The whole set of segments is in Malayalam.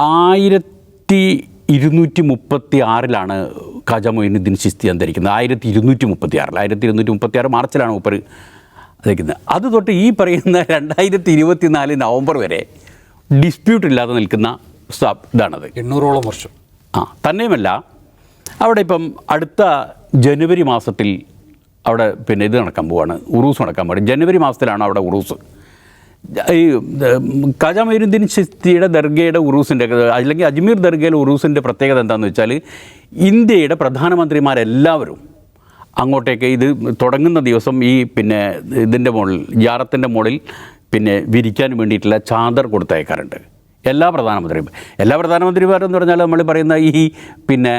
ആയിരത്തി ഇരുന്നൂറ്റി മുപ്പത്തി ആറിലാണ് ഖാജ മൊയിനുദ്ദീൻ ചിസ്തി അന്തരിക്കുന്നത്. ആയിരത്തി ഇരുന്നൂറ്റി മുപ്പത്തി ആറിൽ ആയിരത്തി ഇരുന്നൂറ്റി മുപ്പത്തി ആറ് മാർച്ചിലാണ് മൂപ്പർ അന്തരിക്കുന്നത്. അത് തൊട്ട് ഈ പറയുന്ന രണ്ടായിരത്തി ഇരുപത്തി നാല് നവംബർ വരെ ഡിസ്പ്യൂട്ട് ഇല്ലാതെ നിൽക്കുന്ന ഇതാണത്. എണ്ണൂറോളം വർഷം. ആ തന്നെയുമല്ല അവിടെ ഇപ്പം അടുത്ത ജനുവരി മാസത്തിൽ അവിടെ പിന്നെ ഇത് നടക്കാൻ പോവാണ് ഉറൂസ് നടക്കാൻ പോവാണ്. ജനുവരി മാസത്തിലാണ് അവിടെ ഉറൂസ്. ഈ ഖാജ മൊയ്നുദ്ദീൻ ചിസ്തിയുടെ ദർഗയുടെ ഉറൂസിന്റെ അല്ലെങ്കിൽ അജ്മീർ ദർഗയിലെ ഉറൂസിന്റെ പ്രത്യേകത എന്താണെന്ന് വെച്ചാൽ ഇന്ത്യയുടെ പ്രധാനമന്ത്രിമാരെല്ലാവരും അങ്ങോട്ടേക്ക് ഇത് തുടങ്ങുന്ന ദിവസം ഈ പിന്നെ ഇതിന്റെ മുകളിൽ ജാറത്തിന്റെ മുകളിൽ പിന്നെ വിരിക്കാൻ വേണ്ടിയിട്ടുള്ള ചാദർ കൊടുത്തയക്കാറുണ്ട്. എല്ലാ പ്രധാനമന്ത്രിയും എല്ലാ പ്രധാനമന്ത്രിമാരെന്ന് പറഞ്ഞാൽ നമ്മൾ പറയുന്ന ഈ പിന്നെ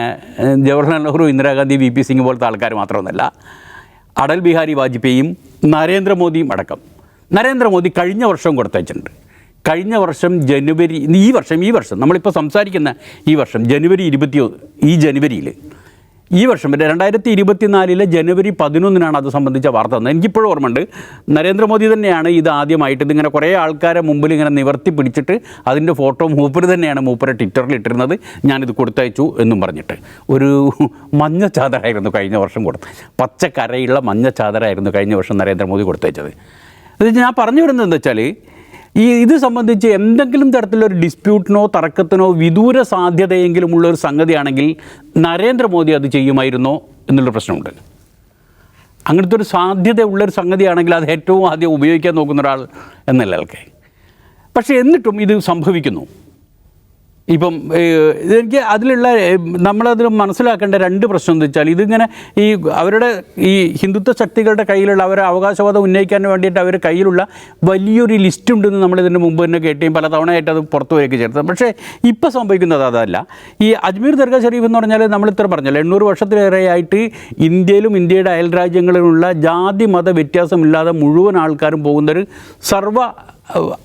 ജവഹർലാൽ നെഹ്റു ഇന്ദിരാഗാന്ധി വി പി സിംഗ് പോലത്തെ ആൾക്കാർ മാത്രമൊന്നുമല്ല അടൽ ബിഹാരി വാജ്പേയിയും നരേന്ദ്രമോദിയും അടക്കം. നരേന്ദ്രമോദി കഴിഞ്ഞ വർഷം കൊടുത്തയച്ചിട്ടുണ്ട്. കഴിഞ്ഞ വർഷം ജനുവരി ഈ വർഷം ഈ വർഷം നമ്മളിപ്പോൾ സംസാരിക്കുന്ന ഈ വർഷം ജനുവരി ഇരുപത്തി ഈ ജനുവരിയിൽ ഈ വർഷം രണ്ടായിരത്തി ഇരുപത്തിനാലിലെ ജനുവരി പതിനൊന്നിനാണ് അത് സംബന്ധിച്ച വാർത്ത തന്നത് എനിക്കിപ്പോഴും ഓർമ്മയുണ്ട് നരേന്ദ്രമോദി തന്നെയാണ് ഇത് ആദ്യമായിട്ട് ഇതിങ്ങനെ കുറേ ആൾക്കാരെ മുമ്പിൽ ഇങ്ങനെ നിവർത്തി പിടിച്ചിട്ട് അതിന്റെ ഫോട്ടോ മൂപ്പർ തന്നെയാണ് മൂപ്പരെ ട്വിറ്ററിൽ ഇട്ടിരുന്നത്. ഞാനിത് കൊടുത്തയച്ചു എന്നും പറഞ്ഞിട്ട്. ഒരു മഞ്ഞ ചാദരായിരുന്നു കഴിഞ്ഞ വർഷം കൊടുത്തത് പച്ചക്കരയുള്ള മഞ്ഞ ചാദരായിരുന്നു കഴിഞ്ഞ വർഷം നരേന്ദ്രമോദി കൊടുത്തയച്ചത്. അത് ഞാൻ പറഞ്ഞു വരുന്നത് എന്താ വെച്ചാൽ ഈ ഇത് സംബന്ധിച്ച് എന്തെങ്കിലും തരത്തിലൊരു ഡിസ്പ്യൂട്ടിനോ തർക്കത്തിനോ വിദൂര സാധ്യതയെങ്കിലും ഉള്ള ഒരു സംഗതിയാണെങ്കിൽ നരേന്ദ്രമോദി അത് ചെയ്യുമായിരുന്നോ എന്നുള്ള പ്രശ്നമുണ്ട്. അങ്ങനത്തെ ഒരു സാധ്യത ഉള്ളൊരു സംഗതിയാണെങ്കിൽ അത് ഏറ്റവും ആദ്യം ഉപയോഗിക്കാൻ നോക്കുന്ന ഒരാൾ എന്നല്ല ആൾക്കെ പക്ഷേ എന്നിട്ടും ഇത് സംഭവിക്കുന്നു. ഇപ്പം എനിക്ക് അതിലുള്ള നമ്മളതിൽ മനസ്സിലാക്കേണ്ട രണ്ട് പ്രശ്നം എന്ന് വെച്ചാൽ ഇതിങ്ങനെ ഈ അവരുടെ ഈ ഹിന്ദുത്വ ശക്തികളുടെ കയ്യിലുള്ള അവരെ അവകാശവാദം ഉന്നയിക്കാൻ വേണ്ടിയിട്ട് അവരുടെ കയ്യിലുള്ള വലിയൊരു ലിസ്റ്റ് ഉണ്ടെന്ന് നമ്മൾ ഇതിന് മുമ്പ് തന്നെ കേട്ടുകയും പല തവണയായിട്ട് അത് പുറത്തു ചേർത്തത് പക്ഷേ ഇപ്പോൾ സംഭവിക്കുന്നത് അതല്ല. ഈ അജ്മീർ ദർഗ ഷെരീഫ് എന്ന് പറഞ്ഞാൽ നമ്മൾ ഇത്ര പറഞ്ഞല്ലോ എണ്ണൂറ് വർഷത്തിലേറെയായിട്ട് ഇന്ത്യയിലും ഇന്ത്യയുടെ അയൽ രാജ്യങ്ങളിലുള്ള ജാതി മത വ്യത്യാസമില്ലാതെ മുഴുവൻ ആൾക്കാരും പോകുന്നൊരു സർവ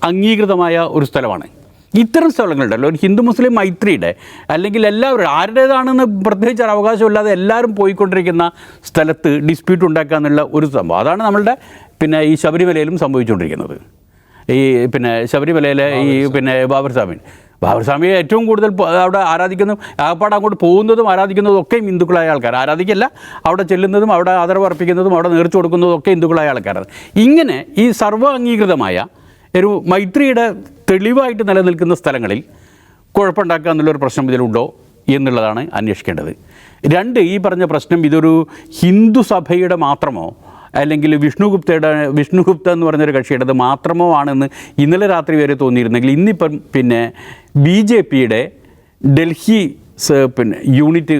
അംഗീകൃതമായ ഒരു സ്ഥലമാണ്. ഇത്തരം സ്ഥലങ്ങളുണ്ടല്ലോ ഒരു ഹിന്ദു മുസ്ലിം മൈത്രിയുടെ അല്ലെങ്കിൽ എല്ലാവരും ആരുടേതാണെന്ന് പ്രത്യേകിച്ച് ഒരു അവകാശമില്ലാതെ എല്ലാവരും പോയിക്കൊണ്ടിരിക്കുന്ന സ്ഥലത്ത് ഡിസ്പ്യൂട്ട് ഉണ്ടാക്കുക എന്നുള്ള ഒരു സംഭവം. അതാണ് നമ്മളുടെ പിന്നെ ഈ ശബരിമലയിലും സംഭവിച്ചുകൊണ്ടിരിക്കുന്നത്. ഈ പിന്നെ ശബരിമലയിലെ ഈ പിന്നെ ബാബർ സ്വാമി. ബാബർ സ്വാമിയെ ഏറ്റവും കൂടുതൽ അവിടെ ആരാധിക്കുന്നതും ആകപ്പാട് അങ്ങോട്ട് പോകുന്നതും ആരാധിക്കുന്നതും ഒക്കെ ഹിന്ദുക്കളായ ആൾക്കാർ ആരാധിക്കല്ല അവിടെ ചെല്ലുന്നതും അവിടെ ആദരവ് അർപ്പിക്കുന്നതും അവിടെ നേർച്ചു കൊടുക്കുന്നതും ഒക്കെ ഹിന്ദുക്കളായ ആൾക്കാരാണ്. ഇങ്ങനെ ഈ സർവ അംഗീകൃതമായ ഒരു മൈത്രിയുടെ തെളിവായിട്ട് നിലനിൽക്കുന്ന സ്ഥലങ്ങളിൽ കുഴപ്പമുണ്ടാക്കുക എന്നുള്ളൊരു പ്രശ്നം ഇതിലുണ്ടോ എന്നുള്ളതാണ് അന്വേഷിക്കേണ്ടത്. രണ്ട് ഈ പറഞ്ഞ പ്രശ്നം ഇതൊരു ഹിന്ദു സഭയുടെ മാത്രമോ അല്ലെങ്കിൽ വിഷ്ണുഗുപ്തയുടെ വിഷ്ണുഗുപ്ത എന്ന് പറഞ്ഞൊരു കക്ഷിയുടേത് മാത്രമോ ആണെന്ന് ഇന്നലെ രാത്രി വരെ തോന്നിയിരുന്നെങ്കിൽ ഇന്നിപ്പം പിന്നെ ബി ജെ പിയുടെ ഡൽഹി പിന്നെ യൂണിറ്റ്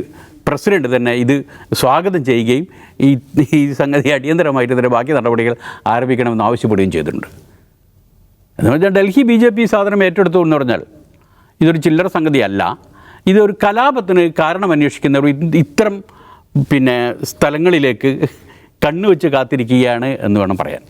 പ്രസിഡന്റ് തന്നെ ഇത് സ്വാഗതം ചെയ്യുകയും ഈ ഈ സംഗതി അടിയന്തരമായിട്ട് ഇതിന്റെ ബാക്കി നടപടികൾ ആരംഭിക്കണമെന്ന് ആവശ്യപ്പെടുകയും ചെയ്തിട്ടുണ്ട്. എന്ന് പറഞ്ഞാൽ ഡൽഹി ബി ജെ പി സാധനം ഏറ്റെടുത്തു എന്ന് പറഞ്ഞാൽ ഇതൊരു ചില്ലറ സംഗതിയല്ല. ഇതൊരു കലാപത്തിന് കാരണം അന്വേഷിക്കുന്ന ഇത്തരം പിന്നെ സ്ഥലങ്ങളിലേക്ക് കണ്ണുവെച്ച് കാത്തിരിക്കുകയാണ് എന്ന് വേണം പറയാൻ.